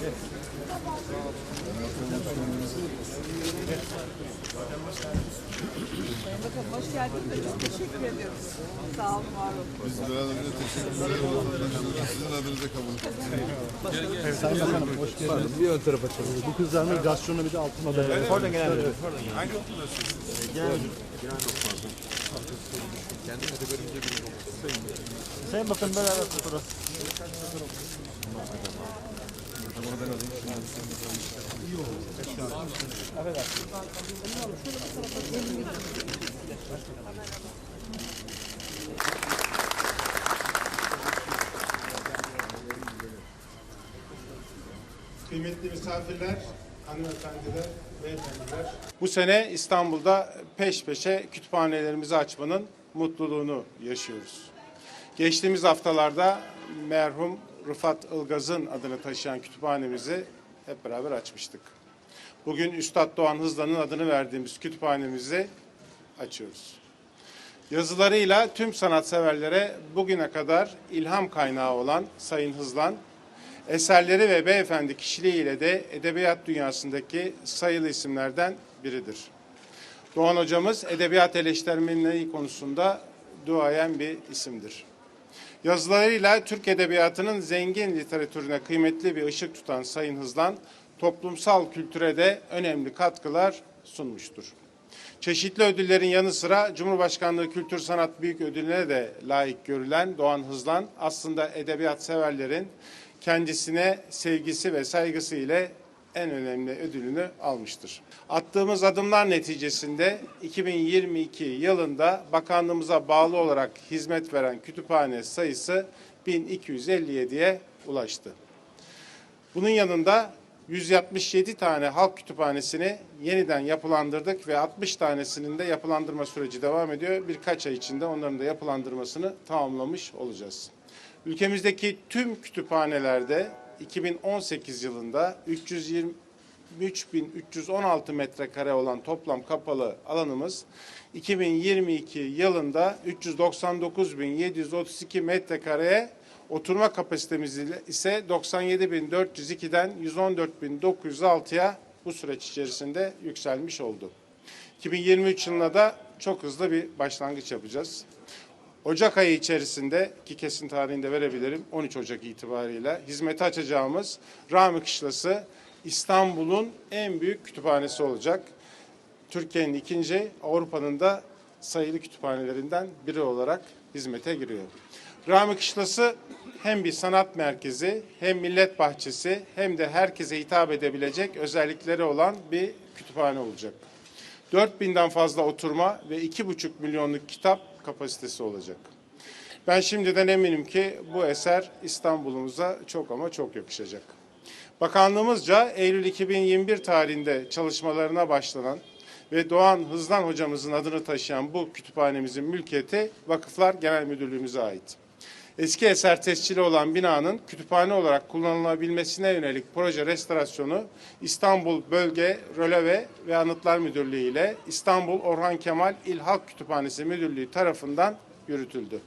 Sayın Bakanım hoş geldiniz. Çok teşekkür ediyoruz. Sağ olun, var olun. Biz beraberce teşekkürler ediyoruz. Sizin adınıza kabul ettik. Sayın Bakanım hoş geldiniz. Bir ön tarafa çalıyor. Bu kızların gasyonu bir de altın madalya. Pardon genel müdür. Sayın Bakanım beraber fotoğraf. Kıymetli misafirler, hanımefendiler, beyefendiler. Bu sene İstanbul'da peş peşe kütüphanelerimizi açmanın mutluluğunu yaşıyoruz. Geçtiğimiz haftalarda merhum Rıfat Ilgaz'ın adını taşıyan kütüphanemizi hep beraber açmıştık. Bugün Üstad Doğan Hızlan'ın adını verdiğimiz kütüphanemizi açıyoruz. Yazılarıyla tüm sanatseverlere bugüne kadar ilham kaynağı olan Sayın Hızlan, eserleri ve beyefendi kişiliğiyle de edebiyat dünyasındaki sayılı isimlerden biridir. Doğan hocamız edebiyat eleştirmenliği konusunda duayen bir isimdir. Yazılarıyla Türk edebiyatının zengin literatürüne kıymetli bir ışık tutan Sayın Hızlan, toplumsal kültüre de önemli katkılar sunmuştur. Çeşitli ödüllerin yanı sıra Cumhurbaşkanlığı Kültür Sanat Büyük Ödülü'ne de layık görülen Doğan Hızlan aslında edebiyat severlerin kendisine sevgisi ve saygısı ile en önemli ödülünü almıştır. Attığımız adımlar neticesinde 2022 yılında bakanlığımıza bağlı olarak hizmet veren kütüphane sayısı 1257'ye ulaştı. Bunun yanında 167 tane halk kütüphanesini yeniden yapılandırdık ve 60 tanesinin de yapılandırma süreci devam ediyor. Birkaç ay içinde onların da yapılandırmasını tamamlamış olacağız. Ülkemizdeki tüm kütüphanelerde 2018 yılında 323.316 metrekare olan toplam kapalı alanımız 2022 yılında 399.732 metrekareye Oturma kapasitemiz ise 97.402'den 114.906'ya bu süreç içerisinde yükselmiş oldu. 2023 yılına da çok hızlı bir başlangıç yapacağız. Ocak ayı içerisinde ki kesin tarihini de verebilirim 13 Ocak itibariyle hizmete açacağımız Rami Kışlası İstanbul'un en büyük kütüphanesi olacak. Türkiye'nin ikinci, Avrupa'nın da sayılı kütüphanelerinden biri olarak hizmete giriyor. Rami Kışlası hem bir sanat merkezi, hem millet bahçesi, hem de herkese hitap edebilecek özellikleri olan bir kütüphane olacak. 4000'den fazla oturma ve 2,5 milyonluk kitap kapasitesi olacak. Ben şimdiden eminim ki bu eser İstanbul'umuza çok ama çok yakışacak. Bakanlığımızca Eylül 2021 tarihinde çalışmalarına başlanan ve Doğan Hızlan hocamızın adını taşıyan bu kütüphanemizin mülkiyeti Vakıflar Genel Müdürlüğümüze ait. Eski eser tescili olan binanın kütüphane olarak kullanılabilmesine yönelik proje restorasyonu İstanbul Bölge Röleve ve Anıtlar Müdürlüğü ile İstanbul Orhan Kemal İl Halk Kütüphanesi Müdürlüğü tarafından yürütüldü.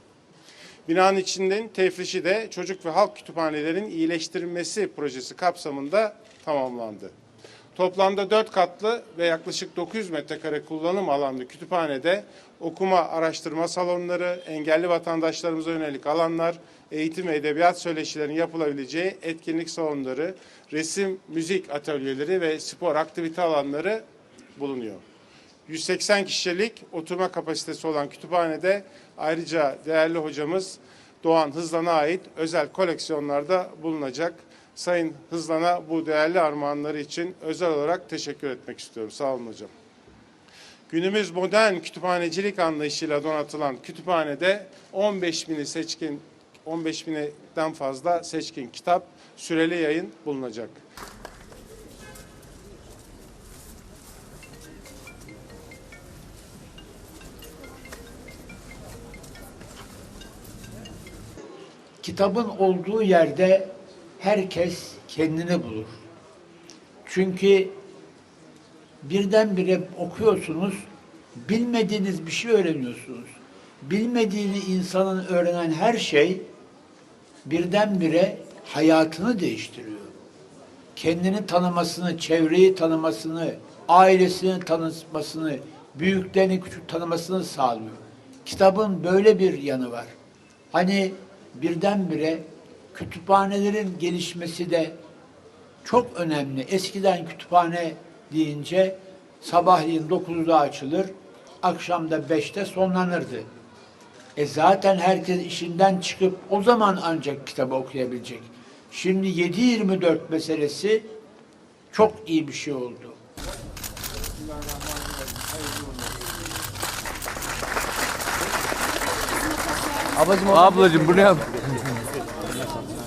Binanın içinin tefrişi de çocuk ve halk kütüphanelerin iyileştirilmesi projesi kapsamında tamamlandı. Toplamda 4 katlı ve yaklaşık 900 metrekare kullanım alanlı kütüphanede okuma araştırma salonları, engelli vatandaşlarımıza yönelik alanlar, eğitim ve edebiyat söyleşilerinin yapılabileceği etkinlik salonları, resim, müzik atölyeleri ve spor aktivite alanları bulunuyor. 180 kişilik oturma kapasitesi olan kütüphanede ayrıca değerli hocamız Doğan Hızlan'a ait özel koleksiyonlarda bulunacak. Sayın Hızlan'a bu değerli armağanları için özel olarak teşekkür etmek istiyorum. Sağ olun hocam. Günümüz modern kütüphanecilik anlayışıyla donatılan kütüphanede 15 bini seçkin 15 binden fazla seçkin kitap, süreli yayın bulunacak. kitabın olduğu yerde herkes kendini bulur. Çünkü birdenbire okuyorsunuz, bilmediğiniz bir şey öğreniyorsunuz. Bilmediğini insanın öğrenen her şey birdenbire hayatını değiştiriyor. kendini tanımasını, çevreyi tanımasını, ailesini tanımasını, büyüklerini küçük tanımasını sağlıyor. Kitabın böyle bir yanı var. Hani birdenbire kütüphanelerin gelişmesi de çok önemli. Eskiden kütüphane deyince sabahleyin 9'da açılır, akşamda 5'te sonlanırdı. E zaten herkes işinden çıkıp o zaman ancak kitabı okuyabilecek. Şimdi 7-24 meselesi çok iyi bir şey oldu. Ablacığım bu ne yap?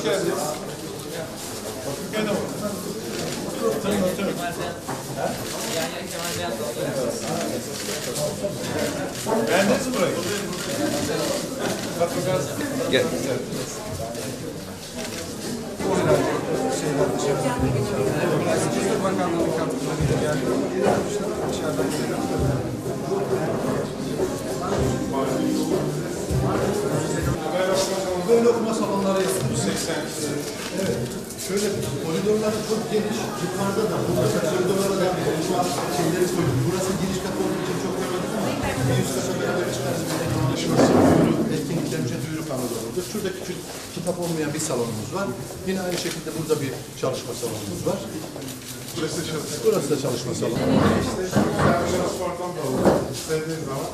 hoş geldiniz. Beğendiniz mi burayı? böyle Evet. Şöyle koridorları çok geniş. Yukarıda da burada koridorlara da konuşma şeyleri koyduk. Burası giriş kapı olduğu için çok görmedik ama bir üst kata beraber çıkarız. Anlaşması, duyuru, etkinlikler için duyuru kanalı olur. Şurada küçük kitap olmayan bir salonumuz var. Yine aynı şekilde burada bir çalışma salonumuz var. Burası da çalışma, Burası da çalışma salonu. İşte servis ortam da olur. İstediğiniz zaman.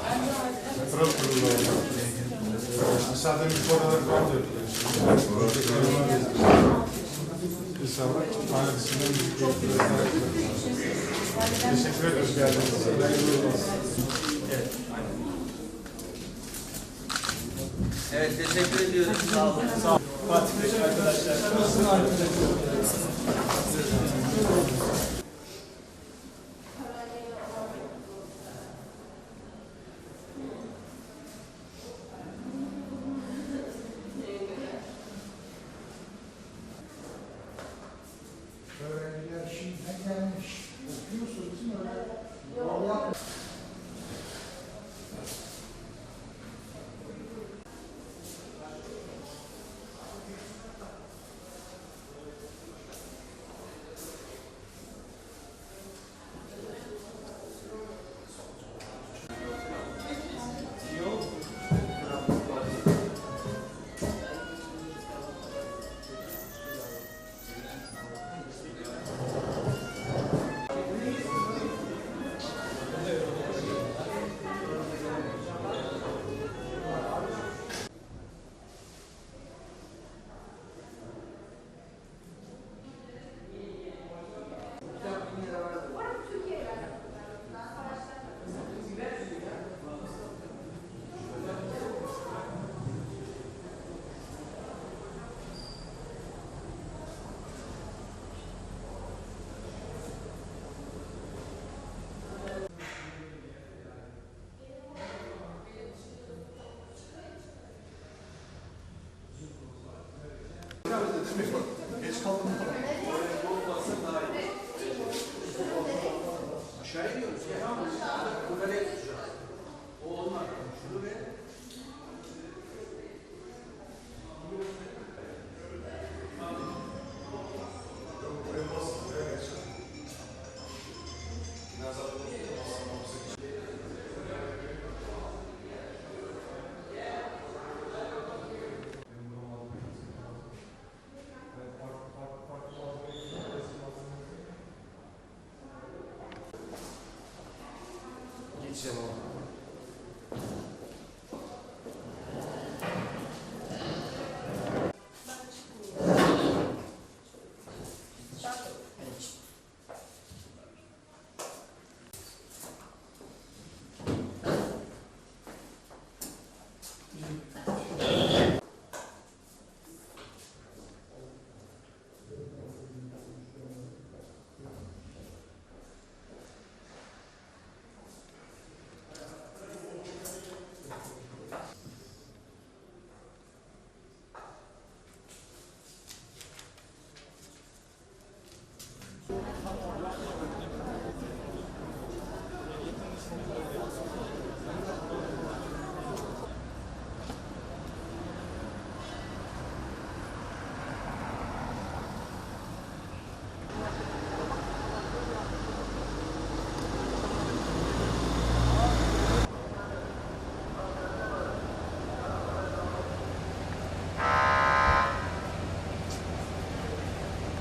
Pırıl pırıl da olur aşağıda bir fotoğraf var da İnşallah ailesinden bir şey çok Teşekkür ederiz geldiğiniz Evet. Evet teşekkür ediyoruz. Sağ olun. Sağ olun. Fatih Bey arkadaşlar. Nasılsın arkadaşlar? It's called